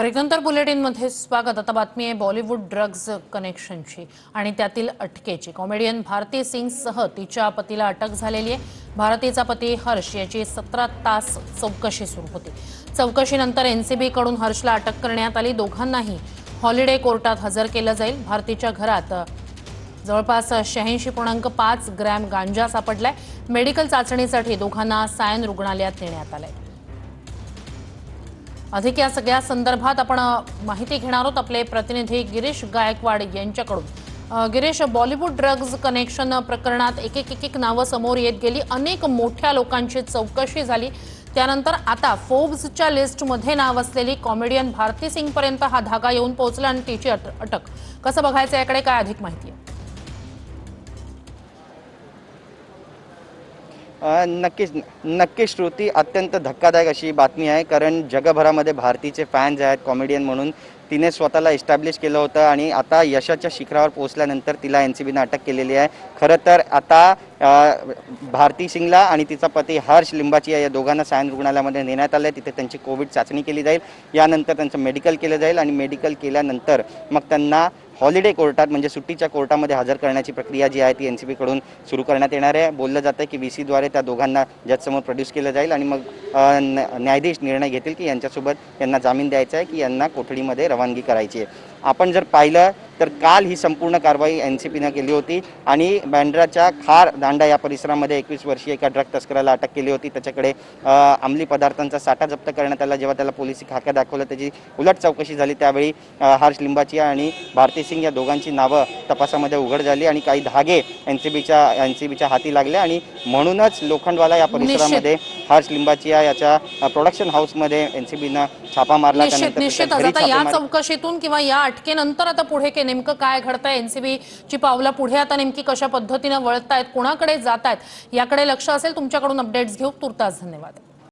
ब्रेकनंतर बुलेटिनमध्ये स्वागत. आता बातमी आहे बॉलिवूड ड्रग्ज कनेक्शनची आणि त्यातील अटकेची. कॉमेडियन भारती सिंगसह तिच्या पतीला अटक झालेली आहे. भारतीचा पती हर्ष याची सतरा तास चौकशी सुरू होती. चौकशीनंतर एन सी बीकडून हर्षला अटक करण्यात आली. दोघांनाही हॉलिडे कोर्टात हजर केलं जाईल. भारतीच्या घरात जवळपास शहाऐंशी पूर्णांक पाच ग्रॅम गांजा सापडलाय. मेडिकल चाचणीसाठी दोघांना सायन रुग्णालयात नेण्यात आलंय. अधिक या सगळ्या संदर्भात आपण माहिती घेणार आहोत आपले प्रतिनिधी गिरीश गायकवाड यांच्याकडून. गिरीश बॉलिवूड ड्रग्ज कनेक्शन प्रकरणात एक एक एक एक नावं समोर येत गेली. अनेक मोठ्या लोकांची चौकशी झाली. त्यानंतर आता फोर्ब्सच्या लिस्टमध्ये नाव असलेली कॉमेडियन भारती सिंगपर्यंत हा धागा येऊन पोहोचला आणि तिची अट- अटक. कसं बघायचं याकडे? काय अधिक माहिती? नक्कीच नक्कीच श्रुती अत्यंत धक्कादायक अशी बातमी आहे कारण जगभरामध्ये भारतीचे फॅन्स आहेत कॉमेडियन म्हणून तिने स्वतःला इस्टॅब्लिश केलं होतं आणि आता यशाच्या शिखरावर पोहोचल्यानंतर तिला एन सी बीनं अटक केलेली आहे. खरं तर आता भारती सिंगला आणि तिचा पती हर्ष लिंबाचिया या दोघांना सायन रुग्णालयामध्ये नेण्यात आलं आहे तिथे त्यांची कोविड चाचणी केली जाईल. यानंतर त्यांचं मेडिकल केलं जाईल आणि मेडिकल केल्यानंतर मग त्यांना हॉलिडे कोर्टात म्हणजे सुट्टीच्या कोर्टामध्ये हजर करण्याची प्रक्रिया जी आहे ती एन सी बीकडून सुरू करण्यात येणार आहे. बोललं जातं की व्ही सीद्वारे त्या दोघांना जजसमोर प्रोड्यूस केलं जाईल आणि मग न्यायाधीश निर्णय घेतील की यांच्यासोबत यांना जामीन द्यायचा आहे की यांना कोठडीमध्ये रवानगी करायची आहे. आपण जर पाहिलं तर काल ही संपूर्ण कारवाई एन सी पीनं केली होती आणि बँड्राच्या खार दांडा या परिसरामध्ये एकवीस वर्षीय एका ड्रग तस्कराला अटक केली होती. त्याच्याकडे अंमली पदार्थांचा साठा जप्त करण्यात आला. जेव्हा त्याला पोलिसी खाक्या दाखवलं त्याची उलट चौकशी झाली. त्यावेळी हर्ष लिंबाचिया आणि भारती सिंग या दोघांची नावं तपासामध्ये उघड झाली आणि काही धागे एन सी बीच्या एन सी बीच्या हाती लागले आणि म्हणूनच लोखंडवाला या परिसरामध्ये हर्ष लिंबाचिया याच्या प्रोडक्शन हाऊसमध्ये एन सी बीनं छापा मारला. त्यानंतर या. चौकशीतून किंवा या अटकेनंतर आता पुढे नेमकं काय घडतंय? एनसीबी ची पावलं पुढे आता नेमकी कशा पद्धतीनं वळतायत? कोणाकडे जात आहेत याकडे लक्ष असेल तुमच्याकडून अपडेट्स घेऊ. तुर्तास धन्यवाद.